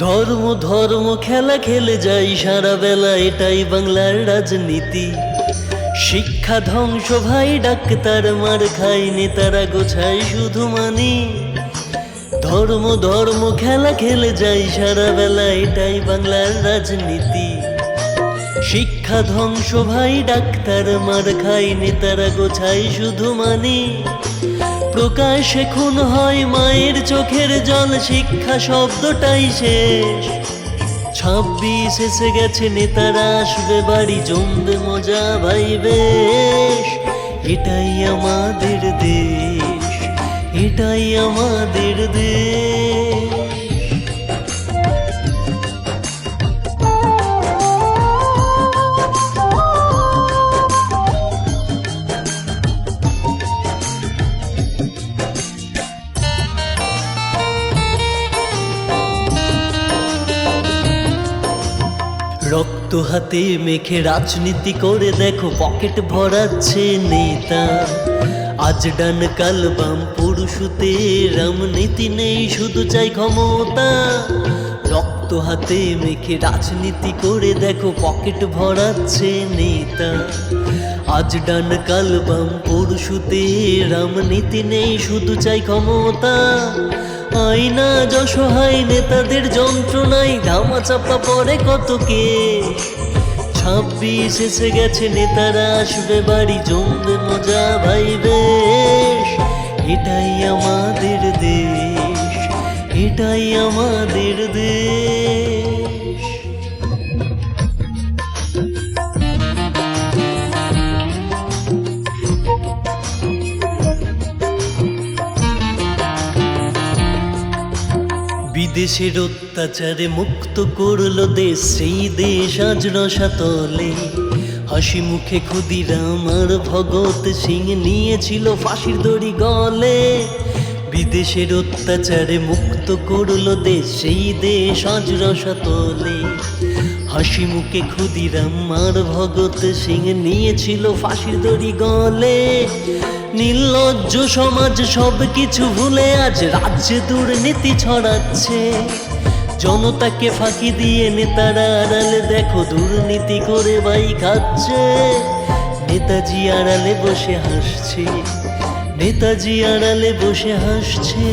ধর্ম ধর্ম খেলা খেলে যাই সারা বেলা, এটাই বাংলার রাজনীতি। শিক্ষা ধ্বংস, ভাই ডাক্তার মার খাই নেতারা গোছায় শুধু মানি। ধর্ম ধর্ম খেলা খেলে যাই সারা বেলা, এটাই বাংলার রাজনীতি। শিক্ষা ধ্বংস, ভাই ডাক্তার মার খাই নেতারা গোছাই শুধু মানি। প্রকাশে খুন হয় মায়ের চোখের জল, শিক্ষা শব্দটাই শেষ। ছাব্বিশ এসে গেছে নেতারা, আসবে বাড়ি, জমবে মজা, ভাই বেশ। এটাই আমাদের দেশ, এটাই আমাদের দেশ। রক্ত হাতে মেখে রাজনীতি করে দেখো পকেট ভরাচ্ছে নেতা। আজ ডান কাল বাম পুরুষতে রামনীতি নেই, শুধু চাই ক্ষমতা। রক্ত হাতে মেখে রাজনীতি করে দেখো পকেট ভরাচ্ছে নেতা। আজ ডান কাল বাম পুরুষতে রামনীতি নেই, শুধু চাই ক্ষমতা। আইনা যশোহাই নেতাদের যন্ত্রণায় ধামা চাপা পড়ে কত কে ছাব্বিশ এসে গেছে নেতারা, আসবে বাড়ি জমবে মজা, ভাই বেশ। এটাই আমাদের দেশ, এটাই আমাদের দেশ। বিদেশের অত্যাচারে মুক্ত করল দেশ, সেই দেশ আজ রসাতলে। হাসি মুখে ক্ষুদিরাম আর ভগৎ সিং নিয়েছিল ফাঁসির দড়ি গলে। বিদেশের অত্যাচারে মুক্ত করল দেশ, সেই দেশ আজ রসাতলে। হাসি মুখে ক্ষুদিরাম আর ভগৎ সিং নিয়েছিল ফাঁসির দড়ি গলে। নির্লজ্জ সমাজ সব কিছু ভুলে আজ রাজ্যে দুর্নীতি ছড়াচ্ছে। জনতাকে ফাঁকি দিয়ে নেতারা আড়ালে, দেখো দুর্নীতি করে বাই খাচ্ছে। নেতাজি আড়ালে বসে হাসছে, নেতাজি আড়ালে বসে হাসছে।